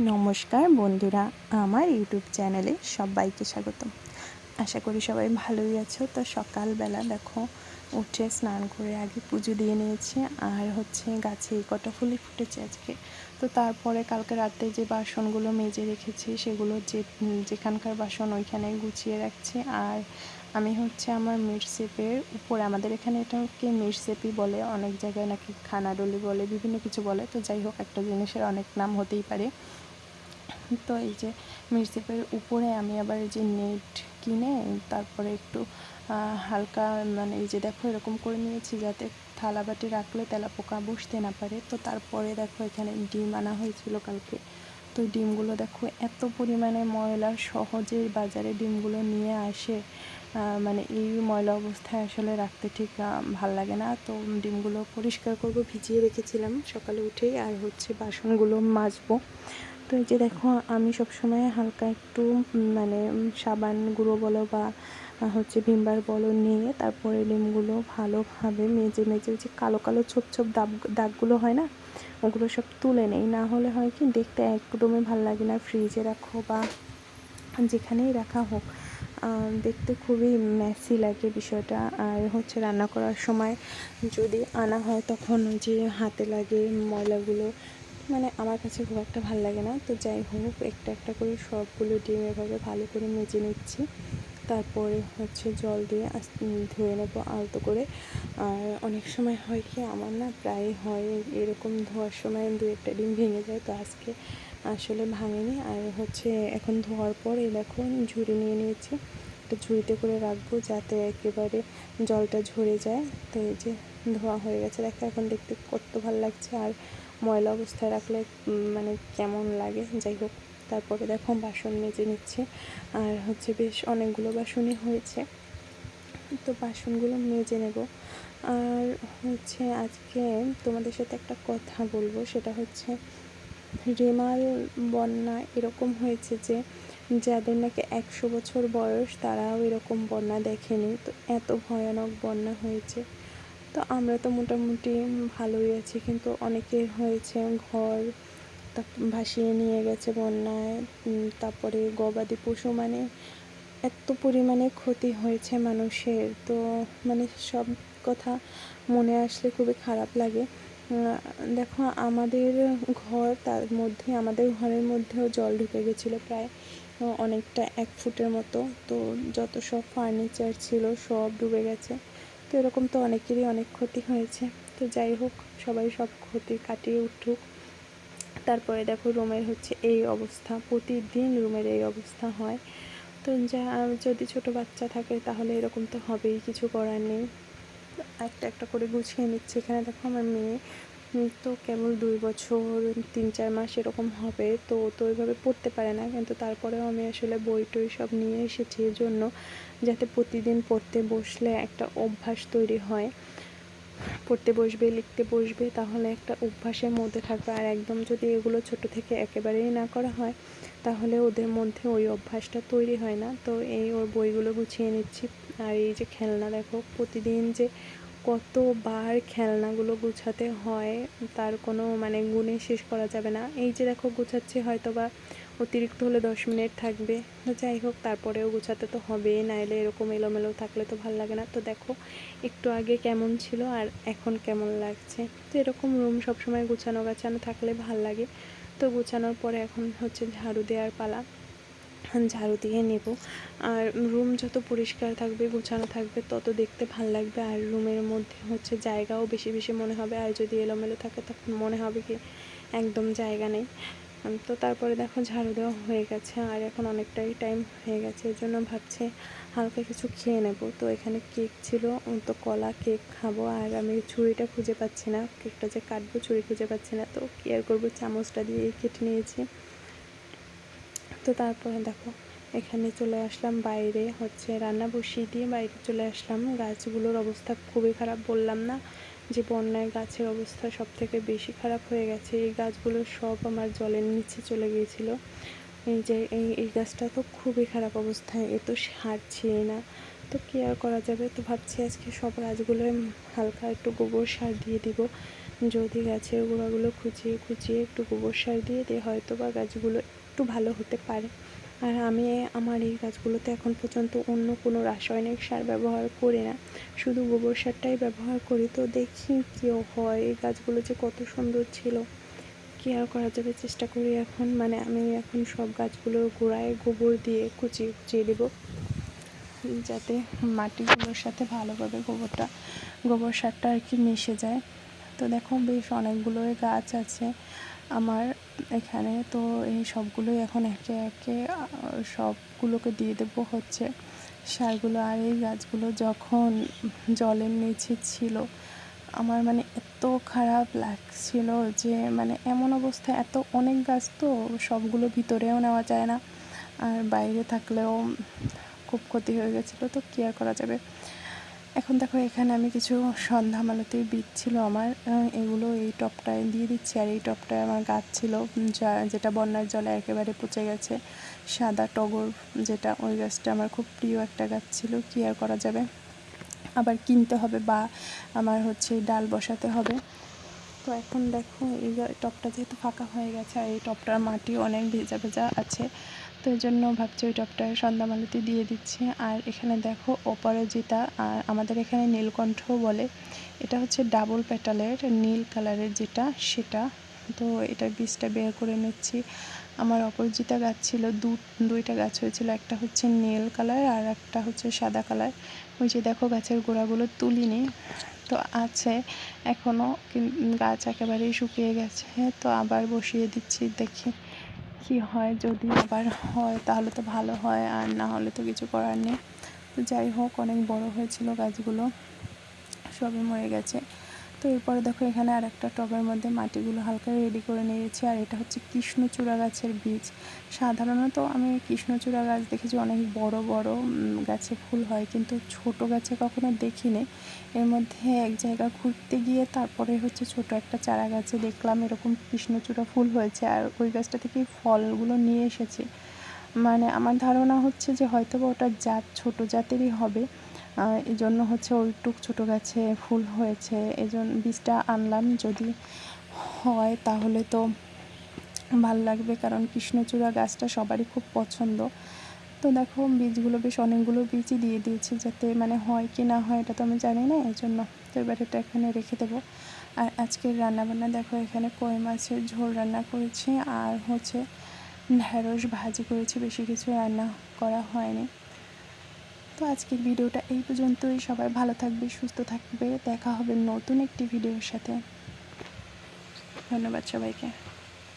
নমস্কার বন্ধুরা, আমার ইউটিউব চ্যানেলে সবাইকে স্বাগতম। আশা করি সবাই ভালোই আছো। তো সকালবেলা দেখো, উঠে স্নান করে আগে পুজো দিয়ে নিয়েছি, আর হচ্ছে গাছে কটা ফুলই ফুটেছে আজকে। তো তারপরে কালকে রাতে যে বাসনগুলো মেজে রেখেছি, সেগুলো যে, যেখানকার বাসন ওইখানে গুছিয়ে রাখছি। আর আমি হচ্ছে আমার মিরসেপের উপরে, আমাদের এখানে এটাকে মিরসেপই বলে, অনেক জায়গায় নাকি খানাডলি বলে, বিভিন্ন কিছু বলে। তো যাই হোক, একটা জিনিসের অনেক নাম হতেই পারে। তো এই যে মিরসেপের উপরে আমি আবার এই যে নেট কিনে তারপরে একটু হালকা মানে এই যে দেখো এরকম করে নিয়েছি যাতে থালা বাটি রাখলে তেলা পোকা বসতে না পারে। তো তারপরে দেখো এখানে ডিম আনা হয়েছিল কালকে। তো ডিমগুলো দেখো এত পরিমাণে ময়লা সহজে বাজারে ডিমগুলো নিয়ে আসে। মানে এই ময়লা অবস্থায় আসলে রাখতে ঠিক ভালো লাগে না। তো ডিমগুলো পরিষ্কার করব, ভিজিয়ে রেখেছিলাম সকালে উঠেই। আর হচ্ছে বাসনগুলো মাজবো। তো এই যে দেখো, আমি সবসময় হালকা একটু মানে সাবান গুঁড়ো বলো বা হচ্ছে ভিমবার বলো নিয়ে তারপরে ডিমগুলো ভালোভাবে মেজে মেজে যে কালো কালো ছোপ ছোপ দাগ, দাগগুলো হয় না, ওগুলো সব তুলে নেই। না হলে হয় কি, দেখতে একদমই ভালো লাগে না। ফ্রিজে রাখো বা যেখানেই রাখা হোক দেখতে খুবই ম্যাসি লাগে বিষয়টা। আর হচ্ছে রান্না করার সময় যদি আনা হয়, তখন যে হাতে লাগে ময়লাগুলো মানে আমার কাছে খুব একটা ভালো লাগে না। তো যাই হোক, একটা একটা করে সবগুলো ডিম এভাবে ভালো করে মেজে নিচ্ছি। তারপরে হচ্ছে জল দিয়ে ধুয়ে নেব আলতো করে। আর অনেক সময় হয় কি, আমার না প্রায় হয় এরকম ধোয়ার সময় দু একটা ডিম ভেঙে যায়। তো আজকে আসলে ভাঙেনি। আর হচ্ছে এখন ধোয়ার পর এই দেখো ঝুড়ি নিয়ে নিয়েছি। একটা ঝুড়িতে করে রাখব যাতে একেবারে জলটা ঝরে যায়। তো এই যে ধোয়া হয়ে গেছে। দেখো এখন দেখতে কত ভালো লাগছে। আর ময়লা অবস্থায় রাখলে মানে কেমন লাগে? যাই হোক, তারপরে দেখো বাসন মেজে নিচ্ছে। আর হচ্ছে বেশ অনেকগুলো বাসনই হয়েছে। তো বাসনগুলো মেজে নেব। আর হচ্ছে আজকে তোমাদের সাথে একটা কথা বলব। সেটা হচ্ছে রেমাল, বন্যা এরকম হয়েছে যে, যাদের নাকি একশো বছর বয়স তারাও এরকম বন্যা দেখেনি। তো এত ভয়ানক বন্যা হয়েছে। তো আমরা তো মোটামুটি ভালোই আছি, কিন্তু অনেকের হয়েছে ঘর ভাসিয়ে নিয়ে গেছে বন্যায় তারপরে গবাদি পশু মানে এত পরিমাণে ক্ষতি হয়েছে মানুষের, তো মানে সব কথা মনে আসলে খুবই খারাপ লাগে। দেখো আমাদের ঘর তার মধ্যে, আমাদের ঘরের মধ্যেও জল ঢুকে গেছিল প্রায়, অনেকটা এক ফুটের মতো, তো যত সব ফার্নিচার ছিল সব ডুবে গেছে। তো এরকম তো অনেকেরই অনেক ক্ষতি হয়েছে। তো যাই হোক, সবাই সব ক্ষতি কাটিয়ে উঠুক। তারপরে দেখো রুমের হচ্ছে এই অবস্থা, প্রতিদিন রুমের এই অবস্থা হয়। তো যা, যদি ছোট বাচ্চা থাকে তাহলে এরকম তো হবেই, কিছু করার নেই। একটা একটা করে গুছিয়ে নিচ্ছে। এখানে দেখো আমার মেয়ে তো কেবল দুই বছর, তিন, চার মাস এরকম হবে, তো তো ওইভাবে পড়তে পারে না। কিন্তু তারপরেও আমি আসলে বই টই সব নিয়ে এসেছি এর জন্য যাতে প্রতিদিন পড়তে বসলে একটা অভ্যাস তৈরি হয়। পড়তে বসবে, লিখতে বসবে, তাহলে একটা অভ্যাসের মধ্যে থাকবে। আর একদম যদি এগুলো ছোট থেকে একেবারেই না করা হয়, তাহলে ওদের মধ্যে ওই অভ্যাসটা তৈরি হয় না। তো এই ওর বইগুলো গুছিয়ে নিচ্ছি। আর এই যে খেলনা, দেখো, প্রতিদিন যে কতবার খেলনাগুলো গুছাতে হয়, তার কোনো মানে গুণে শেষ করা যাবে না। এই যে দেখো, গুছাচ্ছি হয়তো বা অতিরিক্ত হলে দশ মিনিট থাকবে। যাই হোক, তারপরেও গুছাতে তো হবেই, নাইলে এরকম এলোমেলো থাকলে তো ভালো লাগে না। তো দেখো, একটু আগে কেমন ছিল আর এখন কেমন লাগছে। তো এরকম রুম সবসময় গুছানো গাছানো থাকলে ভালো লাগে। তো গুছানোর পরে এখন হচ্ছে ঝাড়ু দেওয়ার পালা। ঝাড়ু দিয়ে নেব। আর রুম যত পরিষ্কার থাকবে, গোছানো থাকবে, তত দেখতে ভালো লাগবে। আর রুমের মধ্যে হচ্ছে জায়গাও বেশি বেশি মনে হবে। আর যদি এলোমেলো থাকে, তখন মনে হবে কি একদম জায়গা নেই। তো তারপরে দেখো ঝাড়ু দেওয়া হয়ে গেছে। আর এখন অনেকটাই টাইম হয়ে গেছে এর জন্য ভাবছি হালকা কিছু খেয়ে নেব। তো এখানে কেক ছিল তো কলা কেক খাব। আর আমি ছুরিটা খুঁজে পাচ্ছি না। কেকটা যে কাটবো, ছুরি খুঁজে পাচ্ছি না। তো কেয়ার করব? চামচটা দিয়ে কেটে নিয়েছি। তো তারপরে দেখো, এখানে চলে আসলাম বাইরে, হচ্ছে রান্না বসিয়ে দিয়ে বাইরে চলে আসলাম। গাছগুলোর অবস্থা খুবই খারাপ, বললাম না যে বন্যায় গাছের অবস্থা সব থেকে বেশি খারাপ হয়ে গেছে। এই গাছগুলো সব আমার জলের নিচে চলে গিয়েছিল। এই যে, এই এই গাছটা তো খুবই খারাপ অবস্থায়, এ তো না। তো কেয়ার করা যাবে? তো ভাবছি আজকে সব গাছগুলো হালকা একটু গোবর সার দিয়ে দিব। যদি গাছের গোড়াগুলো খুঁচিয়ে খুঁচিয়ে একটু গোবর সার দিয়ে দিই হয়তো বা গাছগুলো একটু ভালো হতে পারে। আর আমি আমার এই গাছগুলোতে এখন পর্যন্ত অন্য কোনো রাসায়নিক সার ব্যবহার করি না। শুধু গোবর সারটাই ব্যবহার করি। তো দেখি কী হয়, এই গাছগুলো যে কত সুন্দর ছিল। কী আর করা যাবে চেষ্টা করি এখন। মানে আমি এখন সব গাছগুলোর গোড়ায় গোবর দিয়ে কুচিয়ে কুচিয়ে দেবো। যাতে মাটিগুলোর সাথে ভালোভাবে গোবরটা, গোবর সারটা আর কি মিশে যায়। তো দেখো বেশ অনেকগুলোই গাছ আছে আমার এখানে। তো এই সবগুলোই এখন একে একে সবগুলোকে দিয়ে দেবো হচ্ছে সারগুলো। আর এই গাছগুলো যখন জলের নিচে ছিল, আমার মানে এত খারাপ লাগছিল যে মানে এমন অবস্থা, এত অনেক গাছ তো সবগুলো ভিতরেও নেওয়া যায় না। আর বাইরে থাকলেও খুব ক্ষতি হয়ে গেছিল, তো কেয়ার করা যাবে? এখন দেখো, এখানে আমি কিছু সন্ধ্যা মালতির বীজ ছিল আমার এগুলো এই টপটায় দিয়ে দিচ্ছি। আর এই টপটায় আমার গাছ ছিল যা, যেটা বন্যার জলে একেবারে পচে গেছে। সাদা টগর, যেটা ওই গাছটা আমার খুব প্রিয় একটা গাছ ছিল, কি আর করা যাবে? আবার কিনতে হবে বা আমার হচ্ছে ডাল বসাতে হবে। তো এখন দেখো, এই টপটা যেহেতু ফাঁকা হয়ে গেছে, আর এই টপটার মাটি অনেক ভেজা ভেজা আছে। তো এই জন্য ভাবছি ওই টপটা সন্ধ্যামালতি দিয়ে দিচ্ছি। আর এখানে দেখো অপরাজিতা আর আমাদের এখানে নীলকণ্ঠ বলে, এটা হচ্ছে ডাবল প্যাটালের নীল কালারের যেটা, সেটা। তো এটার বীজটা বের করে নিচ্ছি। আমার অপরাজিতা গাছ ছিল, দু, দুইটা গাছ হয়েছিল, একটা হচ্ছে নীল কালার আর একটা হচ্ছে সাদা কালার। ওই যে দেখো গাছের গোড়াগুলো তুলিনি। তো আছে এখনও গাছ একেবারেই শুকিয়ে গেছে। তো আবার বসিয়ে দিচ্ছি, দেখি। কি হয়, যদি আবার হয় তাহলে তো ভালো হয়, আর না হলে তো কিছু করার নেই। তো যাই হোক, অনেক বড় হয়েছিল গাছগুলো, সবই মরে গেছে। তো এরপরে দেখো এখানে আর একটা টবের মধ্যে মাটিগুলো হালকা রেডি করে নিয়েছি, আর এটা হচ্ছে কৃষ্ণচূড়া গাছের বীজ। সাধারণত আমি কৃষ্ণচূড়া গাছ দেখেছি, অনেক বড় বড় গাছে ফুল হয়, কিন্তু ছোট গাছে কখনো দেখিনি। এর মধ্যে এক জায়গা ঘুরতে গিয়ে তারপরে হচ্ছে ছোট একটা চারা গাছে দেখলাম এরকম কৃষ্ণচূড়া ফুল হয়েছে, আর ওই গাছটা থেকে ফলগুলো নিয়ে এসেছি। মানে আমার ধারণা হচ্ছে যে হয়তো বা ওটা জাত, ছোট জাতেরই হবে। এই জন্য হচ্ছে ওইটুক ছোটো গাছে ফুল হয়েছে। এই জন্য বীজটা আনলাম যদি হয় তাহলে তো ভালো লাগবে, কারণ কৃষ্ণচূড়া গাছটা সবারই খুব পছন্দ। তো দেখো, বীজগুলো বেশ অনেকগুলো বীজই দিয়ে দিয়েছি যাতে মানে হয় কি না হয় এটা তো আমি জানি না এই জন্য তো এবার এটা এখানে রেখে দেবো। আর আজকের রান্নাবান্না দেখো, এখানে কই মাছের ঝোল রান্না করেছি আর হচ্ছে ঢ্যাঁড়স ভাজি করেছি, বেশি কিছু রান্না করা হয়নি। তো আজকের ভিডিওটা এই পর্যন্তই। সবাই ভালো থাকবে, সুস্থ থাকবে। দেখা হবে নতুন একটি ভিডিওর সাথে। ধন্যবাদ সবাইকে।